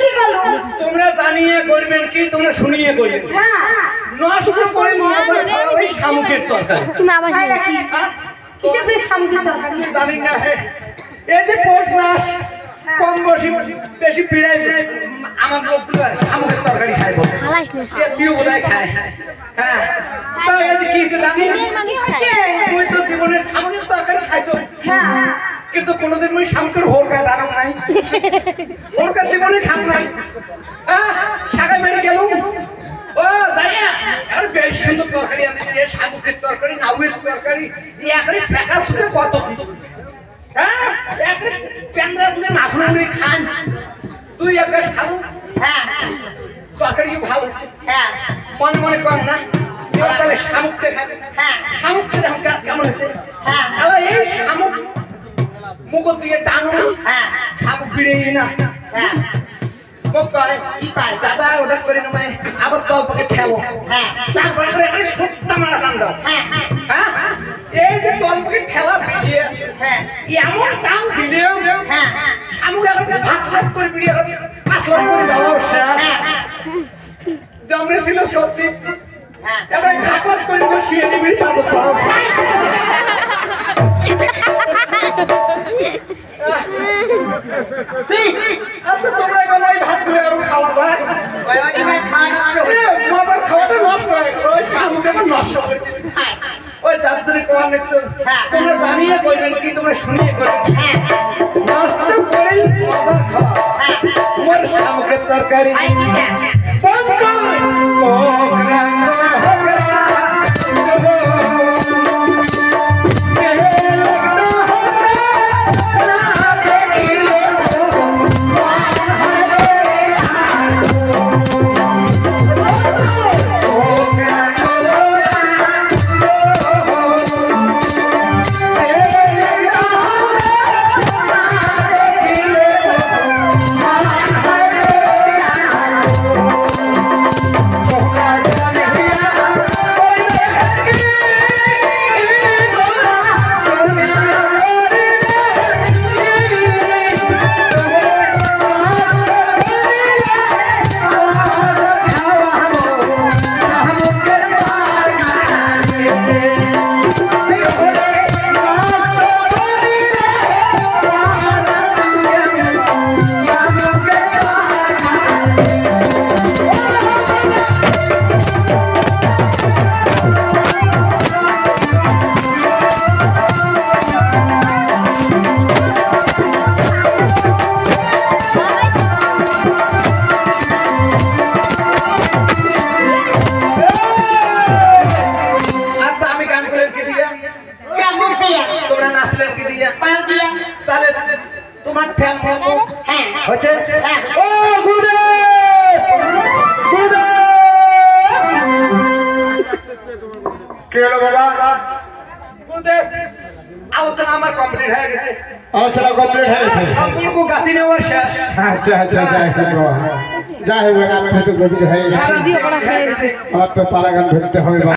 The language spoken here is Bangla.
কি করল? তোমরা জানিয়ে করবেন কি তোমরা শুনিয়ে করবেন। হ্যাঁ। নষ্ট করে খাওয়া ওই শামুকের তরকারি। নাকি হ্যাঁ? সামগ্রী তরকারি? জানি না। এই যে পৌষ মাস কম বসি বেশি পিড়াই আমার লোকগুলো শামুকের তরকারি খায় বলে। এতিও বোধহয় খায়। হ্যাঁ। কি যে জানিস তুই তো জীবনের শামুকের তরকারি খাইছো। হ্যাঁ। কিন্তু কোনোদিন ওই শামুকের হোরকা টানো নাই হোরকা জীবনে খান নাই। শাখা বেড়ে গেল ও দাঁড়িয়ে আরে বেশ সুন্দর তরকারি আনছে এ শামুকের তরকারি নাউয়ের তরকারি এই একারে শেখা শুনে কত? হ্যাঁ একারে প্যান্ডা তুলে মাখন নিয়ে খান। তুই এক গাছ খাব? হ্যাঁ তরকারি ভালো? হচ্ছে হ্যাঁ। মনে মনে কম না তাহলে শামুকতে খাবে। হ্যাঁ। শামুকতে দেখো কেমন হচ্ছে হ্যাঁ। তাহলে এই শামুক মুগর দিয়ে টানো। হ্যাঁ না। হ্যাঁ মুখ কি পায়? দাদা ওটা করে নেবে আবার তলপকে খেলো হ্যাঁ তারপরে করে সত্যা মারা টান দাও। হ্যাঁ হ্যাঁ। এই যে তলপকে ঠেলা দিয়ে হ্যাঁ। এমন টান দিলেও হ্যাঁ শামুক এখন ভাসলাত করে করে যাওয়া ছিল সত্যি এবার ঘাটলাস করে শুয়ে দিবি আচ্ছা তোমরা এখন ওই ভাত খুলে আরও খাওয়া যায় মজার খাওয়াটা নষ্ট হয়ে ওই শামুকে নষ্ট করে দিবি ওই জন্য তোমার লেখছো তোমরা জানিয়ে করবেন কি তোমরা শুনিয়ে করবেন নষ্ট করেই মজার খাওয়া। তোমার শামুকের তরকারি। আচ্ছা তোমরা নাচলেন কি দিয়া? তাহলে তোমার ফ্যান হচ্ছে ও গুরুদেব! গুরুদেব! কি হলো বাবা? গুরুদেব আলোচনা আমার কমপ্লিট হয়ে গেছে। আলোচনা কমপ্লিট হয়েছে সম্পূর্ণ গাতি নেওয়া শেষ। আচ্ছা আচ্ছা যাই হোক যাই হোক রাত হয়তো গভীর হয়ে গেছে। আমার তো হবে